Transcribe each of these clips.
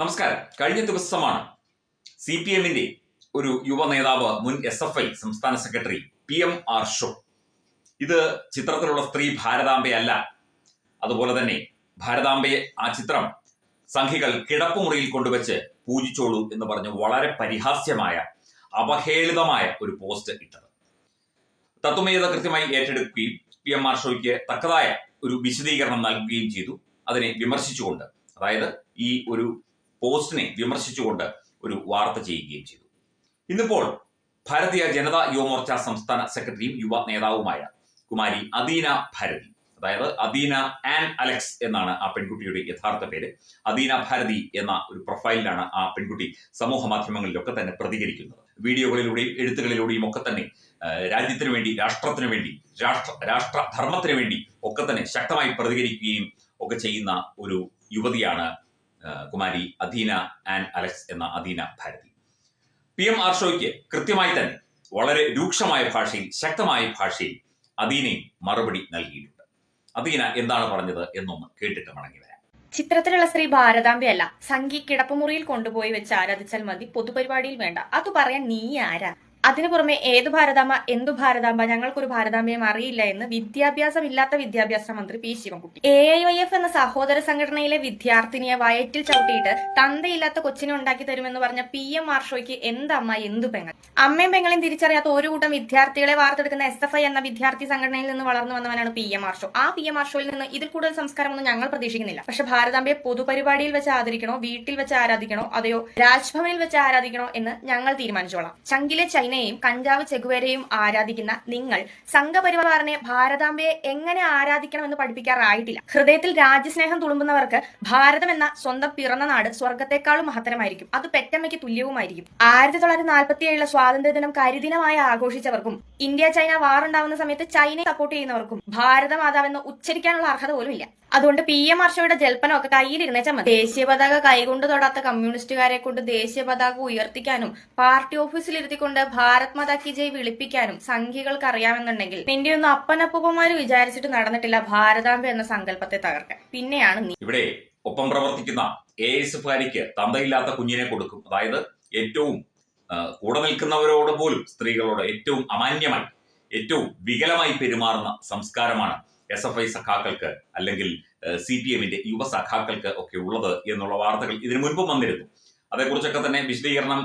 നമസ്കാരം. കഴിഞ്ഞ ദിവസമാണ് സി പി എമ്മിന്റെ ഒരു യുവ നേതാവ് മുൻ എസ് എഫ് ഐ സംസ്ഥാന secretary P M Arsho. ഇത് ചിത്രത്തിലുള്ള സ്ത്രീ ഭാരതാംബയല്ല അതുപോലെ തന്നെ ഭാരതാംബയെ ആ ചിത്രം സംഘികൾ കിടപ്പുമുറിയിൽ കൊണ്ടുവച്ച് പൂജിച്ചോളൂ എന്ന് പറഞ്ഞ് വളരെ പരിഹാസ്യമായ അപഹേളിതമായ ഒരു പോസ്റ്റ് ഇട്ടത്. തത്വമേത കൃത്യമായി ഏറ്റെടുക്കുകയും പി എം ആർ ഷോയ്ക്ക് തക്കതായ ഒരു വിശദീകരണം നൽകുകയും ചെയ്തു. അതിനെ വിമർശിച്ചുകൊണ്ട് അതായത് ഈ ഒരു പോസ്റ്റിനെ വിമർശിച്ചുകൊണ്ട് ഒരു വാർത്ത ചെയ്യുകയും ചെയ്തു. ഇന്നിപ്പോൾ ഭാരതീയ ജനതാ യുവമോർച്ച സംസ്ഥാന സെക്രട്ടറിയും യുവ നേതാവുമായ കുമാരി അദീന ഭാരതി. അതായത് അദീന ആൻ അലക്സ് എന്നാണ് ആ പെൺകുട്ടിയുടെ യഥാർത്ഥ പേര്. അദീന ഭാരതി എന്ന ഒരു പ്രൊഫൈലിലാണ് ആ പെൺകുട്ടി സമൂഹ മാധ്യമങ്ങളിലൊക്കെ തന്നെ പ്രതികരിക്കുന്നത്. വീഡിയോകളിലൂടെയും എഴുത്തുകളിലൂടെയും ഒക്കെ തന്നെ രാജ്യത്തിനു വേണ്ടി രാഷ്ട്രത്തിനു വേണ്ടി രാഷ്ട്ര രാഷ്ട്രധർമ്മത്തിന് വേണ്ടി ഒക്കെ തന്നെ ശക്തമായി പ്രതികരിക്കുകയും ഒക്കെ ചെയ്യുന്ന ഒരു യുവതിയാണ് കുമാരി അധീന ആൻഡ് അലക്സ് എന്ന അധീന ഭാരതി. പി എം ആർഷോയ്ക്ക് കൃത്യമായി തന്നെ വളരെ രൂക്ഷമായ ഭാഷയിൽ ശക്തമായ ഭാഷയിൽ അധീനയും മറുപടി നൽകിയിട്ടുണ്ട്. അധീന എന്താണ് പറഞ്ഞത് എന്നൊന്ന് കേട്ടിട്ട് മടങ്ങി വരാം. ചിത്രത്തിലുള്ള സ്ത്രീ ഭാരതാംബയല്ല സംഘി കിടപ്പുമുറിയിൽ കൊണ്ടുപോയി വെച്ച് ആരാധിച്ചാൽ മതി പൊതുപരിപാടിയിൽ വേണ്ട. അത് പറയാൻ നീ ആരാ? അതിനു പുറമെ ഏത് ഭാരതാമ്മ എന്തു ഭാരതാമ്പ ഞങ്ങൾക്കൊരു ഭാരതാമ്പയും അറിയില്ല എന്ന് വിദ്യാഭ്യാസമില്ലാത്ത വിദ്യാഭ്യാസ മന്ത്രി P Sivankutty. A I F എന്ന സഹോദര സംഘടനയിലെ വിദ്യാർത്ഥിനിയെ വയറ്റിൽ ചവിട്ടിയിട്ട് തന്തയില്ലാത്ത കൊച്ചിനെ ഉണ്ടാക്കി തരുമെന്ന് പറഞ്ഞ പി എം മാർഷോയ്ക്ക് എന്തമ്മ എന്തു പെങ്ങൾ? അമ്മയും പെങ്ങളെയും തിരിച്ചറിയാത്ത ഒരു കൂട്ടം വിദ്യാർത്ഥികളെ വാർത്തെടുക്കുന്ന എസ് എഫ് ഐ എന്ന വിദ്യാർത്ഥി സംഘടനയിൽ നിന്ന് വളർന്നു വന്നവനാണ് പി എം മാർഷോ. ആ പി എം മാർഷോയിൽ നിന്ന് ഇതിൽ കൂടുതൽ സംസ്കാരമൊന്നും ഞങ്ങൾ പ്രതീക്ഷിക്കുന്നില്ല. പക്ഷെ ഭാരതാമ്പയെ പൊതുപരിപാടിയിൽ വെച്ച് ആദരിക്കണോ വീട്ടിൽ വെച്ച് ആരാധിക്കണോ അതെയോ രാജ്ഭവനിൽ വെച്ച് ആരാധിക്കണോ എന്ന് ഞങ്ങൾ തീരുമാനിച്ചോളാം. ചങ്കിലെ ചൈനയെയും കഞ്ചാവ് ചെഗുവേരയും ആരാധിക്കുന്ന നിങ്ങൾ സംഘപരിവാറിനെ ഭാരതാംബയെ എങ്ങനെ ആരാധിക്കണമെന്ന് പഠിപ്പിക്കാറായിട്ടില്ല. ഹൃദയത്തിൽ രാജ്യസ്നേഹം തുളുമ്പുന്നവർക്ക് ഭാരതം എന്ന സ്വന്തം പിറന്ന നാട് സ്വർഗത്തെക്കാളും മഹത്തരമായിരിക്കും. അത് പെറ്റമ്മയ്ക്ക് തുല്യവുമായിരിക്കും. ആയിരത്തി തൊള്ളായിരത്തി നാൽപ്പത്തി ഏഴിലെ സ്വാതന്ത്ര്യദിനം കരിദിനമായി ആഘോഷിച്ചവർക്കും ഇന്ത്യ ചൈന വാർ ഉണ്ടാവുന്ന സമയത്ത് ചൈനയെ സപ്പോർട്ട് ചെയ്യുന്നവർക്കും ഭാരതമാതാവെന്ന് ഉച്ചരിക്കാനുള്ള അർഹത പോലും ഇല്ല അതുകൊണ്ട് പി എം ഹർഷയുടെ ജൽപ്പനമൊക്കെ കയ്യിലിരുന്നേച്ചാൽ മതി ദേശീയ പതാക കൈകൊണ്ട് തൊടാത്ത കമ്മ്യൂണിസ്റ്റുകാരെ കൊണ്ട് ദേശീയ പതാക ഉയർത്തിക്കാനും പാർട്ടി ഓഫീസിൽ ഇരുത്തിക്കൊണ്ട് ഭാരത് മാതാ കി ജയ് വിളിപ്പിക്കാനും സംഖ്യകൾക്ക് അറിയാമെന്നുണ്ടെങ്കിൽ നിന്റെ ഒന്നും അപ്പനപ്പൂപ്പന്മാര് വിചാരിച്ചിട്ട് നടന്നിട്ടില്ല ഭാരതാംബ എന്ന സങ്കല്പത്തെ തകർക്കാൻ. പിന്നെയാണ് ഇവിടെ ഒപ്പം പ്രവർത്തിക്കുന്ന എ എസ് എഫുകാരിക്ക് തന്തയില്ലാത്ത കുഞ്ഞിനെ കൊടുക്കും. അതായത് ഏറ്റവും കൂടെ നിൽക്കുന്നവരോട് പോലും സ്ത്രീകളോട് ഏറ്റവും അമാന്യമായി ഏറ്റവും വികലമായി പെരുമാറുന്ന സംസ്കാരമാണ് എസ് എഫ് ഐ സഖാക്കൾക്ക് അല്ലെങ്കിൽ സി പി എമ്മിന്റെ യുവ സഖാക്കൾക്ക് ഒക്കെ ഉള്ളത് എന്നുള്ള വാർത്തകൾ ഇതിനു മുൻപും വന്നിരുന്നു. അതേക്കുറിച്ചൊക്കെ തന്നെ വിശദീകരണം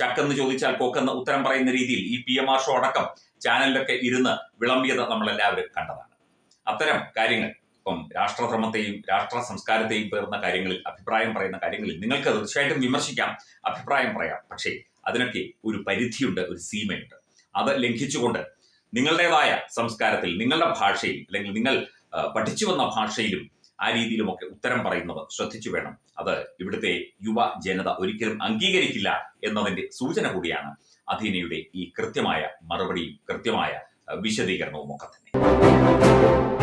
ചക്കെന്ന് ചോദിച്ചാൽ കൊക്കെന്ന് ഉത്തരം പറയുന്ന രീതിയിൽ ഈ പി എം ആർ ഷോ അടക്കം ചാനലിലൊക്കെ ഇരുന്ന് വിളമ്പിയത് നമ്മളെല്ലാവരും കണ്ടതാണ്. അത്തരം കാര്യങ്ങൾ ഇപ്പം രാഷ്ട്രധർമ്മത്തെയും രാഷ്ട്ര സംസ്കാരത്തെയും പേർന്ന കാര്യങ്ങളിൽ അഭിപ്രായം പറയുന്ന കാര്യങ്ങളിൽ നിങ്ങൾക്ക് തീർച്ചയായിട്ടും വിമർശിക്കാം അഭിപ്രായം പറയാം. പക്ഷേ അതിനൊക്കെ ഒരു പരിധിയുണ്ട് ഒരു സീമയുണ്ട്. അത് ലംഘിച്ചുകൊണ്ട് നിങ്ങളുടേതായ സംസ്കാരത്തിൽ നിങ്ങളുടെ ഭാഷയിൽ അല്ലെങ്കിൽ നിങ്ങൾ പഠിച്ചു വന്ന ഭാഷയിലും ആ രീതിയിലുമൊക്കെ ഉത്തരം പറയുന്നത് ശ്രദ്ധിച്ചു വേണം. അത് ഇവിടുത്തെ യുവ ജനത ഒരിക്കലും അംഗീകരിക്കില്ല എന്നതിന്റെ സൂചന കൂടിയാണ് അധീനയുടെ ഈ കൃത്യമായ മറുപടിയും കൃത്യമായ വിശദീകരണവും ഒക്കെ തന്നെ.